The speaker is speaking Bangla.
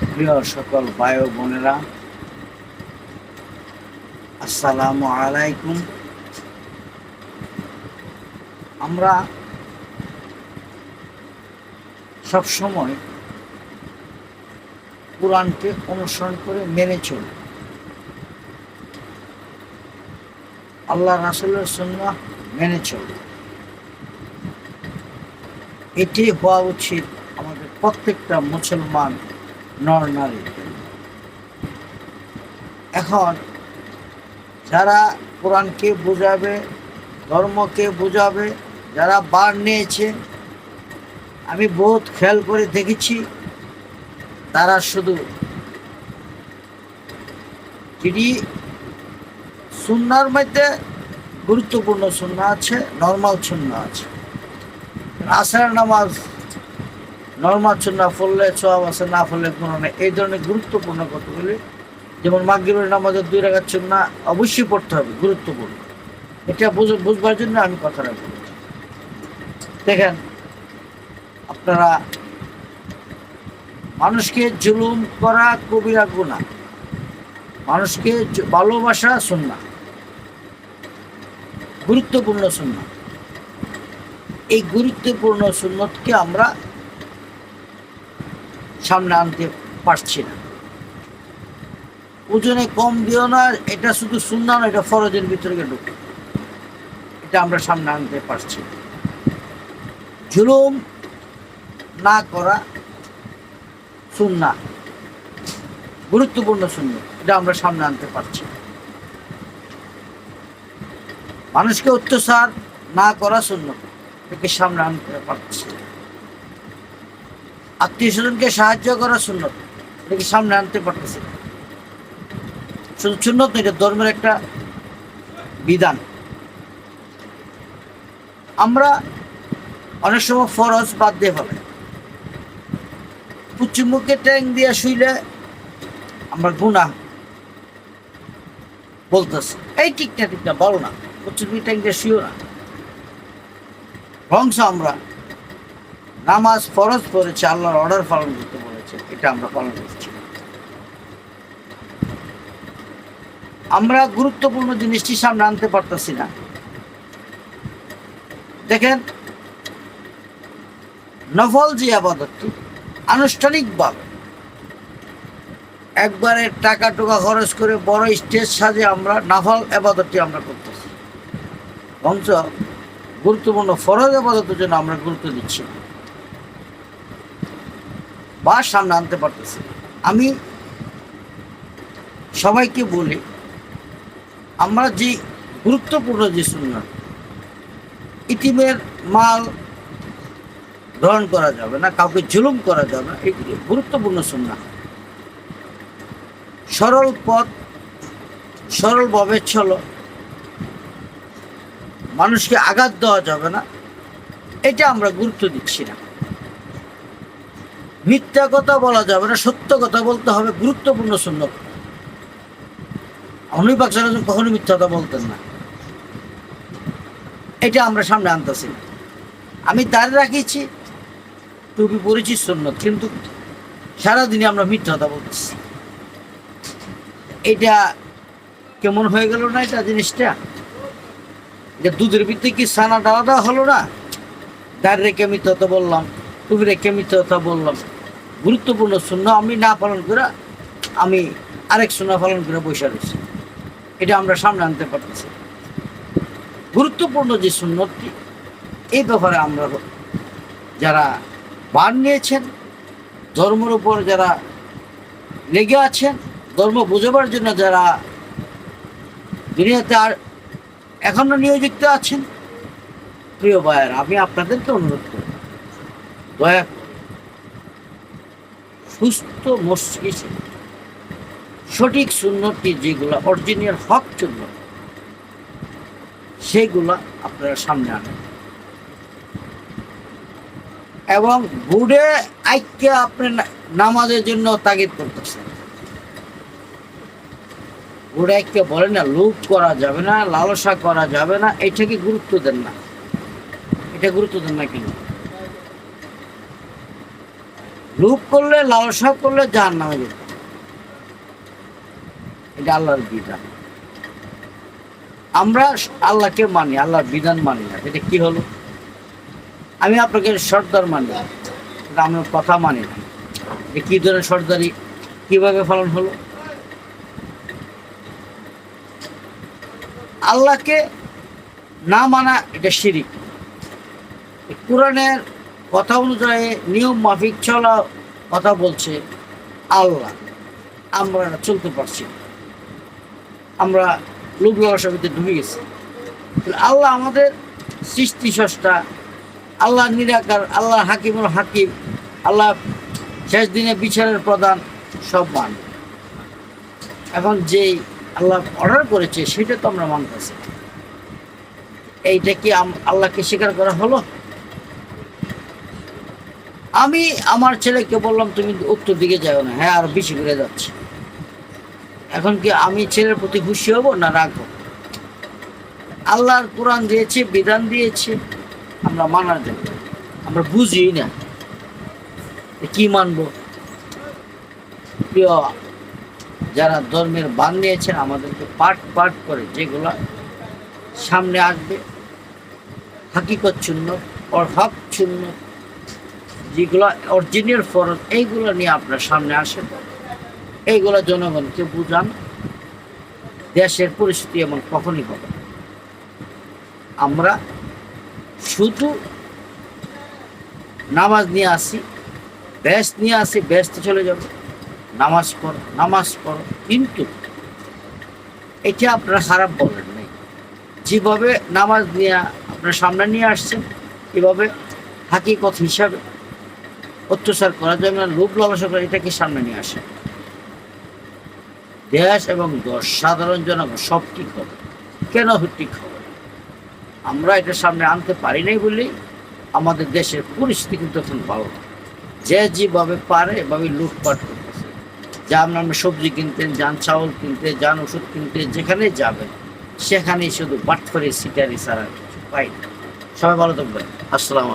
প্রিয় সকল ভাই বোনেরা, আসসালামু আলাইকুম। আমরা সবসময় কোরআনকে অনুসরণ করে মেনে চলি। আল্লাহ রাসুলের সুন্নাহ মেনে চলি। এটি হওয়া উচিত আমাদের প্রত্যেকটা মুসলমান নর এখন যারা কোরআনকে বোঝাবে, ধর্মকে বোঝাবে, যারা বার নিয়েছে, আমি বহুত খেয়াল করে দেখেছি, তারা শুধু যিনি সুন্নার মধ্যে গুরুত্বপূর্ণ সুন্না আছে নর্মাল সুন্না আছে। আসার নামাজ নর্মাল সুন্না পড়লে সব আছে, না পড়লে কোনো নেই। এই ধরনের গুরুত্বপূর্ণ কতগুলি? যেমন মাগরিবের নামাজের দুই রাখার সুন্না অবশ্যই পড়তে হবে, গুরুত্বপূর্ণ। এটা বুঝ- বুঝবার জন্য আমি কথাটা বলেছি দেখেন, আপনারা, মানুষকে জুলুম করা কবিরা গুণা মানুষকে ভালোবাসা সুন্না গুরুত্বপূর্ণ সুন্না এই গুরুত্বপূর্ণ সুন্নতকে আমরা সামনে আনতে পারছি না ওজনে কম দিও না, এটা শুধু সুন্না না, এটা ফরজের ভিতরে ঢুকে এটা আমরা সামনে আনতে পারছি না। জুলুম না করা সুন্না গুরুত্বপূর্ণ শূন্য এটা আমরা সামনে আনতে পারছি মানুষকে অত্যাচার না করা শূন্য এটাকে সামনে আনতে পারছি না। আত্মীয় স্বজনকে সাহায্য করা শূন্য এটাকে সামনে আনতে পারতেছে? শুধু সুন্নত এটা ধর্মের একটা বিধান। আমরা অনেক সময় ফরজ বাদ দিয়ে পুচি মুখে ট্যাং দিয়ে শুইলে আমরা গুণা বলতেছি। এই ঠিক না ঠিক না বলো না। মুখে ট্যাং দিয়ে শুইও না। বংশ আমরা। নামাজ ফরজ করেছে আল্লাহর অর্ডার পালন করতে বলেছে। এটা আমরা পালন করছি। আমরা গুরুত্বপূর্ণ জিনিসটি সামনে আনতে পারতেছি না। দেখেন, নফল যে আবাদতটি, আনুষ্ঠানিকভাবে একবারে টাকা টোকা খরচ করে বড় স্টেজ সাজে আমরা নাফল আবাদতটি আমরা করতেছি। বংশ গুরুত্বপূর্ণ ফরজ আবাদতের জন্য আমরা গুরুত্ব দিচ্ছি। না বা সামনে আনতে পারতেছি। আমি সবাইকে বলি, আমরা যে গুরুত্বপূর্ণ যে সুন্নাত, ইতিমের মাল গ্রহণ করা যাবে না, কাউকে জুলুম করা যাবে না এগুলি গুরুত্বপূর্ণ সুন্না সরল পথ সরলভাবে চলো। মানুষকে আঘাত দেওয়া যাবে না, এটা আমরা গুরুত্ব দিচ্ছি না। মিথ্যা কথা বলা যাবে না, সত্য কথা বলতে হবে, গুরুত্বপূর্ণ সুন্নত। অনুবাক কখনো মিথ্যা কথা বলতেন না। এটা আমরা সামনে আনতেছি। আমি দাঁড়িয়ে রাখিছি টুপি পরেছি, সুন্নত। কিন্তু সারাদিনে আমরা মিথ্যা কথা বলতেছি। এটা কেমন হয়ে গেল না এটা জিনিসটা? যে দুধের ভিত্তি কি সানা দেওয়া হলো না? দাঁড়িয়ে রেখে মিথ্যা কথা বললাম। টুপি রেখে মিথ্যা কথা বললাম, গুরুত্বপূর্ণ শূন্য আমি না পালন করে আমি আরেক শূন্য পালন করে বসে রয়েছি। এটা আমরা সামনে আনতে পারতেছি। গুরুত্বপূর্ণ যে সুন্নতটি, এই ব্যাপারে আমরা যারা বান নিয়েছেন, ধর্মের উপর যারা লেগে আছেন, ধর্ম বোঝাবার জন্য যারা দুনিয়াতে আর এখনও নিয়োজিত আছেন, প্রিয় ভাইয়ের, আমি আপনাদেরকে অনুরোধ করি দয়া সুস্থ মস্তিষ্কে। সঠিক সুন্নতি যেগুলো অরিজিনাল হক জন্য সেইগুলো আপনারা সামনে আনেন। এবং বুড়ে আইকে আপনি নামাজের জন্য তাগিদ করতেছেন। বুড়ে আইকে বলে না লোভ করা যাবে না, লালসা করা যাবে না এটাকে গুরুত্ব দেন না? এটা গুরুত্ব দেন না কেন? লোভ করলে লালসা করলে যার নামে যেত এটা আল্লাহর বিধান। আমরা আল্লাহকে মানি, আল্লাহর বিধান মানি না। এটা কি হলো? আমি আপনাকে সর্দার মানি না। এটা আমার কথা মানি না। যে কি ধরনের সর্দারি? কীভাবে পালন হলো? আল্লাহকে না মানা এটা শিরিক। কোরআনের কথা অনুযায়ী নিয়ম মাফিক চলা কথা বলছে আল্লাহ। আমরা চলতে পারছি আমরা লালসার ভিতরে ঢুকে গেছি। আল্লাহ আমাদের সৃষ্টি সষ্টা আল্লাহ নিরাকার, আল্লাহ হাকিমুল হাকিম, আল্লাহ শেষ দিনে বিচারের প্রধান সব মান এখন যেই আল্লাহ অর্ডার করেছে, সেটা তো আমরা মানতেছি এইটা কি আল্লাহকে স্বীকার করা হলো? আমি আমার ছেলেকে বললাম, তুমি উত্তর দিকে যাও না। হ্যাঁ আর বেশি করে যাচ্ছে। এখন কি আমি ছেলের প্রতি খুশি হব না রাখব আল্লাহর কোরআন দিয়েছে, বিধান দিয়েছে, আমরা মানা দেব আমরা বুঝি না কি মানবো। প্রিয়, যারা ধর্মের বান নিয়েছেন, আমাদেরকে পাঠ পাঠ করে যেগুলা সামনে আসবে, হাকিকত শূন্য হক শূন্য যেগুলো অরিজিনাল ফরজ, এইগুলো নিয়ে আপনার সামনে আসেন। এইগুলো জনগণকে বুঝান, দেশের পরিস্থিতি এমন কখনই হবে আমরা শুধু নামাজ নিয়ে আসি ব্যস্ত নিয়ে আসি ব্যস্ত চলে যাব। নামাজ পড়ো নামাজ পড়ো, কিন্তু এটা আপনারা খারাপ বলেন নাই। যেভাবে নামাজ নিয়ে আপনার সামনে নিয়ে আসছেন, এভাবে হাকিকত হিসাবে অত্যাচার করা যাবে না লোভ লালসা করা এটাকে সামনে নিয়ে আসে। দেশ এবং দশ, সাধারণ জনগণ, সব ঠিক হবে। কেন ঠিক হবে? আমরা এটা সামনে আনতে পারি নাই বলেই আমাদের দেশের পরিস্থিতি কিন্তু এখন ভালো যে যেভাবে পারে এভাবে লুটপাট করতেছে। যা আমরা সবজি কিনতেন যান চাউল কিনতে, যান ওষুধ কিনতে, যেখানে যাবেন সেখানেই শুধু বাটফারি সিটারি ছাড়া কিছু পাই না। সবাই ভালো থাকবেন। আসসালাম